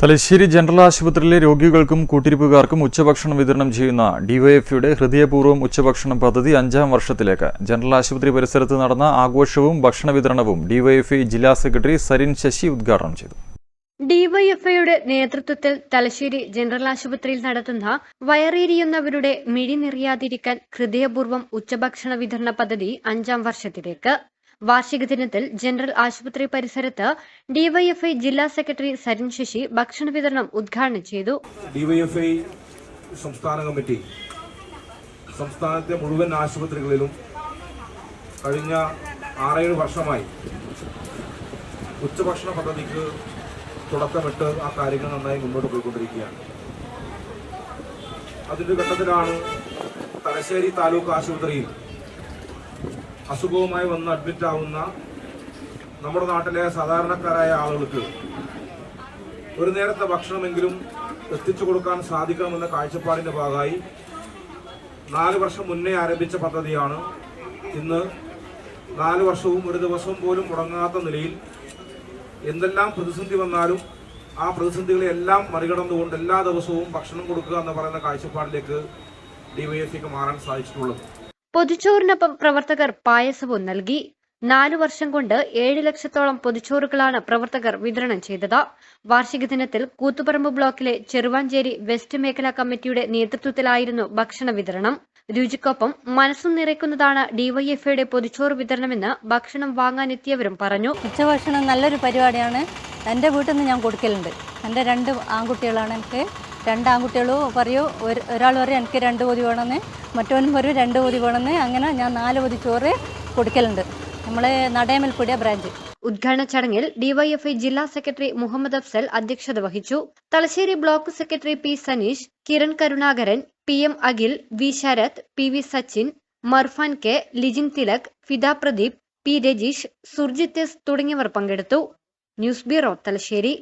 Thalassery general ആശുപത്രിയിലെ രോഗികൾക്കും കൂട്ടിരിപ്പുകാർക്കും ഉച്ചഭക്ഷണം വിതരണം ചെയ്യുന്ന ഡിവൈഎഫ്ഐയുടെ ഹൃദയപൂർവം ഉച്ചഭക്ഷണം പദ്ധതി അഞ്ചാം വർഷത്തിലേക്ക്. ജനറൽ ആശുപത്രി പരിസരത്ത് നടന്ന ആഘോഷവും ഭക്ഷണ വിതരണവും ഡിവൈഎഫ്ഐ ജില്ലാ സെക്രട്ടറി സരിൻ ശശി ഉദ്ഘാടനം ചെയ്തു. ഡിവൈഎഫ്ഐയുടെ നേതൃത്വത്തിൽ തലശ്ശേരി ജനറൽ ആശുപത്രിയിൽ നടത്തുന്ന വയറേരിയുന്നവരുടെ മിഴി നിറയാതിരിക്കാൻ ഹൃദയപൂർവം ഉച്ചഭക്ഷണ വിതരണ പദ്ധതി അഞ്ചാം വർഷത്തിലേക്ക്. വാർഷിക ദിനത്തിൽ ജനറൽ ആശുപത്രി പരിസരത്ത് ഡിവൈഎഫ്ഐ ജില്ലാ സെക്രട്ടറി സരിൻ ശശി ഭക്ഷണ വിതരണം ഉദ്ഘാടനം ചെയ്തു. ഡിവൈഎഫ്ഐ സംസ്ഥാന കമ്മിറ്റി സംസ്ഥാനത്തെ മുഴുവൻ ആശുപത്രികളിലും കഴിഞ്ഞ ആറേഴ് വർഷമായി ഉച്ചഭക്ഷണ പദ്ധതിക്ക് തുടക്കമിട്ട് ആ കാര്യങ്ങൾ നന്നായി മുന്നോട്ട് പോയിക്കൊണ്ടിരിക്കുകയാണ്. അതിന്റെ ഘട്ടത്തിലാണ് തലശ്ശേരി താലൂക്ക് ആശുപത്രിയിൽ അസുഖവുമായി വന്ന് അഡ്മിറ്റ് ആവുന്ന നമ്മുടെ നാട്ടിലെ സാധാരണക്കാരായ ആളുകൾക്ക് ഒരു നേരത്തെ ഭക്ഷണമെങ്കിലും എത്തിച്ചു കൊടുക്കാൻ സാധിക്കണമെന്ന കാഴ്ചപ്പാടിന്റെ ഭാഗമായി നാല് വർഷം മുന്നേ ആരംഭിച്ച പദ്ധതിയാണ്. ഇന്ന് നാല് വർഷവും ഒരു ദിവസം പോലും മുടങ്ങാത്ത നിലയിൽ എന്തെല്ലാം പ്രതിസന്ധി വന്നാലും ആ പ്രതിസന്ധികളെ എല്ലാം മറികടന്നുകൊണ്ട് എല്ലാ ദിവസവും ഭക്ഷണം കൊടുക്കുക എന്ന് പറയുന്ന കാഴ്ചപ്പാടിലേക്ക് ഡിവൈഎഫ്സിക്ക് മാറാൻ സാധിച്ചിട്ടുള്ളത്. പൊതിച്ചോറിനൊപ്പം പ്രവർത്തകർ പായസവും നൽകി. നാലു വർഷം കൊണ്ട് ഏഴ് ലക്ഷത്തോളം പൊതിച്ചോറുകളാണ് പ്രവർത്തകർ വിതരണം ചെയ്തത്. വാർഷിക ദിനത്തിൽ കൂത്തുപറമ്പ് ബ്ലോക്കിലെ ചെറുവാഞ്ചേരി വെസ്റ്റ് മേഖലാ കമ്മിറ്റിയുടെ നേതൃത്വത്തിലായിരുന്നു ഭക്ഷണ വിതരണം. രുചിക്കൊപ്പം മനസ്സും നിറയ്ക്കുന്നതാണ് ഡിവൈഎഫ്ഐയുടെ പൊതിച്ചോറ് വിതരണമെന്ന് ഭക്ഷണം വാങ്ങാനെത്തിയവരും പറഞ്ഞു. ഉച്ചഭക്ഷണം നല്ലൊരു പരിപാടിയാണ്. എന്റെ വീട്ടിൽ നിന്ന് ഞാൻ കൊടുക്കലുണ്ട്. എന്റെ രണ്ട് ആൺകുട്ടികളാണ് എനിക്ക് രണ്ട് ആൺകുട്ടികളും പറയൂ ഒരു ഒരാൾ പറയും എനിക്ക് രണ്ട് പൊതി വേണമെന്ന് മറ്റവനും പറയും രണ്ട് പൊതി വേണമെന്ന്. അങ്ങനെ ഞാൻ നാല് പൊതി ചോറ് കൊടുക്കലുണ്ട്. നമ്മളെ നടയമൽപ്പുടിയ ബ്രാഞ്ച്. ഉദ്ഘാടന ചടങ്ങിൽ ഡിവൈഎഫ്ഐ ജില്ലാ സെക്രട്ടറി മുഹമ്മദ് അഫ്സൽ അധ്യക്ഷത വഹിച്ചു. Thalassery block secretary P Saneesh Kiran Karunakaran P M Akhil V Sarath P V Sachin Marfan K Lijin Thilak Fida Pradeep P Rajeesh Surjith S തുടങ്ങിയവർ പങ്കെടുത്തു. News bureau Thalassery.